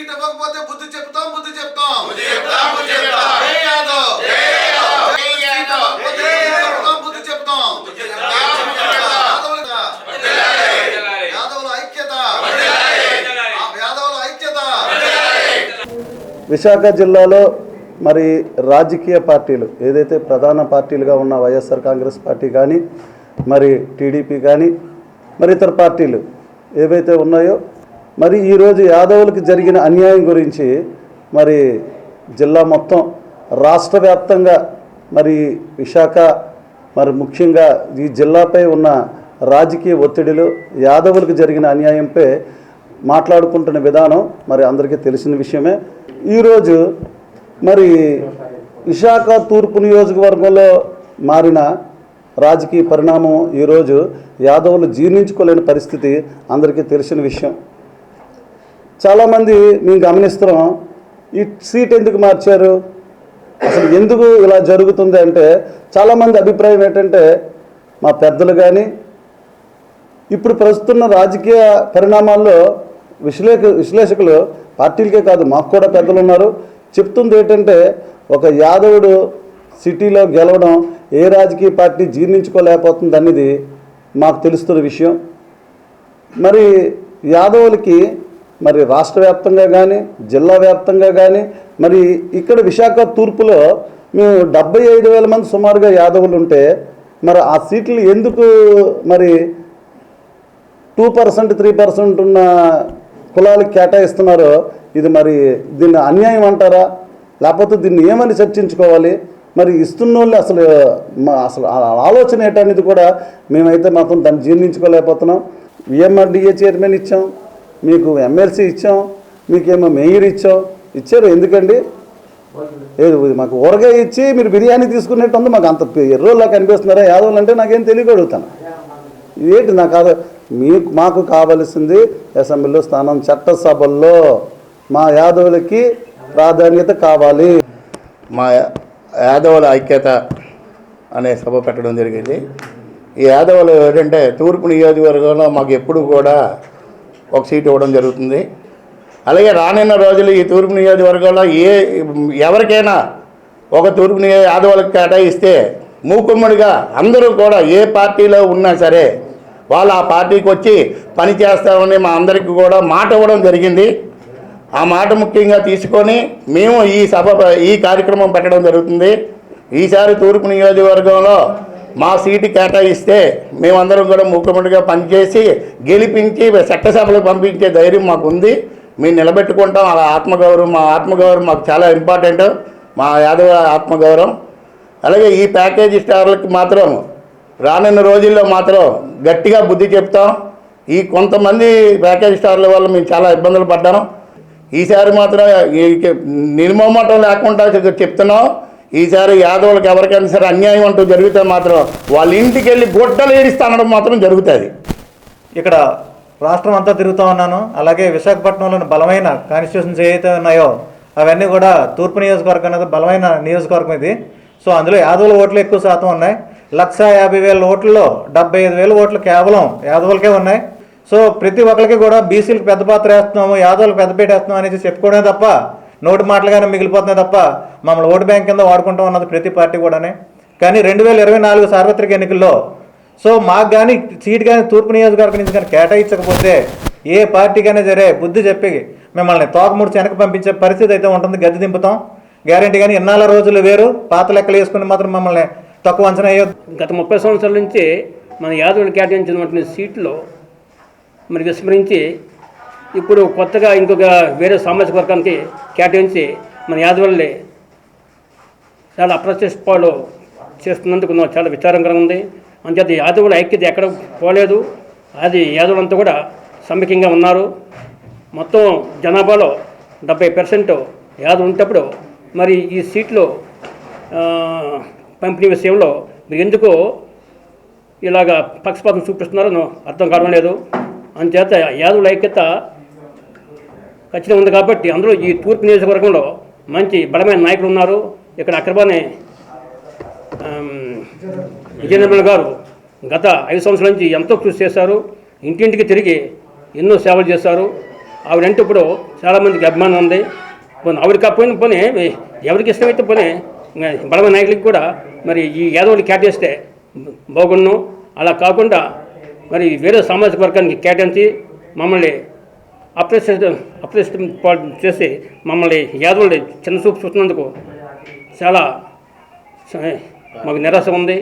ఇవ్వకపోతే బుద్ధి చెప్తాం బుద్ధి చెప్తాం. బుద్ధి విశాఖ జిల్లాలో మరి రాజకీయ పార్టీలు ఏదైతే ప్రధాన పార్టీలుగా ఉన్న వైఎస్ఆర్ కాంగ్రెస్ పార్టీ కానీ మరి టీడీపీ కానీ మరి ఇతర పార్టీలు ఏవైతే ఉన్నాయో మరి ఈరోజు యాదవులకు జరిగిన అన్యాయం గురించి మరి జిల్లా మొత్తం రాష్ట్ర వ్యాప్తంగా మరి విశాఖ మరి ముఖ్యంగా ఈ జిల్లాపై ఉన్న రాజకీయ ఒత్తిడిలు యాదవులకు జరిగిన అన్యాయంపై మాట్లాడుకుంటున్న విధానం మరి అందరికీ తెలిసిన విషయమే. ఈరోజు మరి విశాఖ తూర్పు నియోజకవర్గంలో మారిన రాజకీయ పరిణామం ఈరోజు యాదవులు జీర్ణించుకోలేని పరిస్థితి అందరికీ తెలిసిన విషయం. చాలామంది మేము గమనిస్తున్నాం ఈ సీట్ ఎందుకు మార్చారు? అసలు ఎందుకు ఇలా జరుగుతుంది అంటే చాలామంది అభిప్రాయం ఏంటంటే మా పెద్దలు కానీ ఇప్పుడు ప్రస్తుతున్న రాజకీయ పరిణామాల్లో విశ్లేష విశ్లేషకులు పార్టీలకే కాదు మాకు కూడా పెద్దలు ఉన్నారు. చెప్తుంది ఏంటంటే ఒక యాదవుడు సిటీలో గెలవడం ఏ రాజకీయ పార్టీ జీర్ణించుకోలేకపోతుంది అనేది మాకు తెలుస్తున్న విషయం. మరి యాదవులకి మరి రాష్ట్ర వ్యాప్తంగా కానీ జిల్లా వ్యాప్తంగా కానీ మరి ఇక్కడ విశాఖ తూర్పులో మేము డెబ్బై ఐదు వేల మంది సుమారుగా యాదవులు ఉంటే మరి ఆ సీట్లు ఎందుకు మరి టూ పర్సెంట్ త్రీ పర్సెంట్ ఉన్న కులాలకు కేటాయిస్తున్నారో ఇది మరి దీన్ని అన్యాయం అంటారా? లేకపోతే దీన్ని ఏమని చర్చించుకోవాలి? మరి ఇస్తున్న వాళ్ళు అసలు అసలు ఆలోచన ఏంటనేది కూడా మేమైతే మాత్రం దాన్ని జీర్ణించుకోలేకపోతున్నాం. విఎంఆర్డిఏ చైర్మన్ ఇచ్చాం. మీకు ఎమ్మెల్సీ ఇచ్చాం మీకేమో మేయర్ ఇచ్చాం. ఇచ్చారు ఎందుకండి? లేదు మాకు ఊరగాయ ఇచ్చి మీరు బిర్యానీ తీసుకున్నట్టు ఉంది మాకు అంత ఎర్రోలా కనిపిస్తున్నారా? యాదవులు అంటే నాకేం తెలియగలుగుతాను ఏంటి నాకు కాదు? మీకు మాకు కావలసింది అసెంబ్లీలో స్థానం చట్టసభల్లో మా యాదవులకి ప్రాధాన్యత కావాలి. మా యాదవుల ఐక్యత అనే సభ పెట్టడం జరిగింది. ఈ యాదవులు ఏంటంటే తూర్పు నియోజకవర్గంలో మాకు ఎప్పుడు కూడా ఒక సీట్ ఇవ్వడం జరుగుతుంది. అలాగే రానున్న రోజులు ఈ తూర్పు నియోజకవర్గంలో ఏ ఎవరికైనా ఒక తూర్పు నియోజక యాదవులకు కేటాయిస్తే మూకుమ్మడిగా అందరూ కూడా ఏ పార్టీలో ఉన్నా సరే వాళ్ళు ఆ పార్టీకి వచ్చి పనిచేస్తామని మా అందరికీ కూడా మాట ఇవ్వడం జరిగింది. ఆ మాట ముఖ్యంగా తీసుకొని మేము ఈ సభ ఈ కార్యక్రమం పెట్టడం జరుగుతుంది. ఈసారి తూర్పు నియోజకవర్గంలో మా సీటు కేటాయిస్తే మేమందరం కూడా ముఖ్యమంత్రిగా పనిచేసి గెలిపించి చట్టసభలకు పంపించే ధైర్యం మాకు ఉంది మేము నిలబెట్టుకుంటాం. అలా ఆత్మగౌరవం మా ఆత్మగౌరవం మాకు చాలా ఇంపార్టెంట్ మా యాదవ ఆత్మగౌరవం. అలాగే ఈ ప్యాకేజీ స్టార్లకి మాత్రం రానున్న రోజుల్లో మాత్రం గట్టిగా బుద్ధి చెప్తాం. ఈ కొంతమంది ప్యాకేజీ స్టార్ల వల్ల మేము చాలా ఇబ్బందులు పడ్డాం. ఈసారి మాత్రం ఈ- నిర్మమటం లేకుండా చెప్తున్నాం. ఈసారి యాదవులకు ఎవరికైనా సరే అన్యాయం అంటూ జరిగితే మాత్రం వాళ్ళ ఇంటికి వెళ్ళి గొడ్డలు ఏడిస్తానడం మాత్రం జరుగుతుంది. ఇక్కడ రాష్ట్రం అంతా తిరుగుతూ ఉన్నాను. అలాగే విశాఖపట్నంలోని బలమైన కాన్స్టిట్యూషన్స్ ఏవైతే ఉన్నాయో అవన్నీ కూడా తూర్పు నియోజకవర్గం అనేది బలమైన నియోజకవర్గం ఇది. సో అందులో యాదవుల ఓట్లు ఎక్కువ శాతం ఉన్నాయి. లక్ష యాభై వేల ఓట్లలో డెబ్బై ఐదు వేల ఓట్లు కేవలం యాదవులకే ఉన్నాయి. సో ప్రతి ఒక్కరికి కూడా బీసీలకు పెద్ద పాత్ర వేస్తున్నాము యాదవులకు పెద్ద పీట వేస్తున్నాం అనేసి చెప్పుకోవడమే తప్ప నోటి మాటలుగానే మిగిలిపోతున్నాయి తప్ప మమ్మల్ని ఓటు బ్యాంక్ కింద వాడుకుంటూ ఉన్నది ప్రతి పార్టీ కూడానే. కానీ రెండు వేల ఇరవై నాలుగు సార్వత్రిక ఎన్నికల్లో సో మాకు కానీ సీట్ కానీ తూర్పు నియోజకవర్గం నుంచి కానీ కేటాయించకపోతే ఏ పార్టీకైనా సరే బుద్ధి చెప్పి మిమ్మల్ని తోకముడి వెనక పంపించే పరిస్థితి అయితే ఉంటుంది గద్దె దింపుతాం. గ్యారంటీ కానీ ఇన్నాళ్ళ రోజులు వేరు పాత లెక్కలు వేసుకుని మాత్రం మమ్మల్ని తక్కువ అంచనా అయ్యో గత ముప్పై సంవత్సరాల నుంచి మన యాదవులు కేటాయించినటువంటి సీట్లో మరి విస్మరించి ఇప్పుడు కొత్తగా ఇంకొక వేరే సామాజిక వర్గానికి కేటాయించి మన యాదవుల్ని చాలా అప్రతిష్టపాలు చేస్తున్నందుకు నాకు చాలా విచారంగా ఉంది. అంచేత యాదవుల ఐక్యత ఎక్కడ పోలేదు. అది యాదవులంతా కూడా సమైక్యంగా ఉన్నారు. మొత్తం జనాభాలో డెబ్బై పర్సెంట్ యాదవులు ఉంటప్పుడు మరి ఈ సీట్లు పంపిణీ విషయంలో మీరు ఎందుకు ఇలాగ పక్షపాతం చూపిస్తున్నారో అర్థం కావడం లేదు. అంచేత యాదవుల ఐక్యత ఖచ్చితంగా ఉంది కాబట్టి అందులో ఈ తూర్పు నియోజకవర్గంలో మంచి బలమైన నాయకులు ఉన్నారు. ఇక్కడ అక్రబాని విజయనిర్మల గారు గత ఐదు సంవత్సరాల నుంచి ఎంతో కృషి చేశారు. ఇంటింటికి తిరిగి ఎన్నో సేవలు చేశారు. ఆవిడంటే ఇప్పుడు చాలామందికి అభిమానం ఉంది. పోనీ ఆవిడ కాకపోయినా పోనీ ఎవరికి ఇష్టమైతే పోనీ బలమైన నాయకులకి కూడా మరి ఈ యాదవులు కేటాయిస్తే బాగుండు. అలా కాకుండా మరి వేరే సామాజిక వర్గానికి కేటాయించి మమ్మల్ని అప్రెస్ పాటు చేసి మమ్మల్ని యాదవుల్ని చిన్న చూపు చూస్తున్నందుకు చాలా మాకు నిరాశ ఉంది.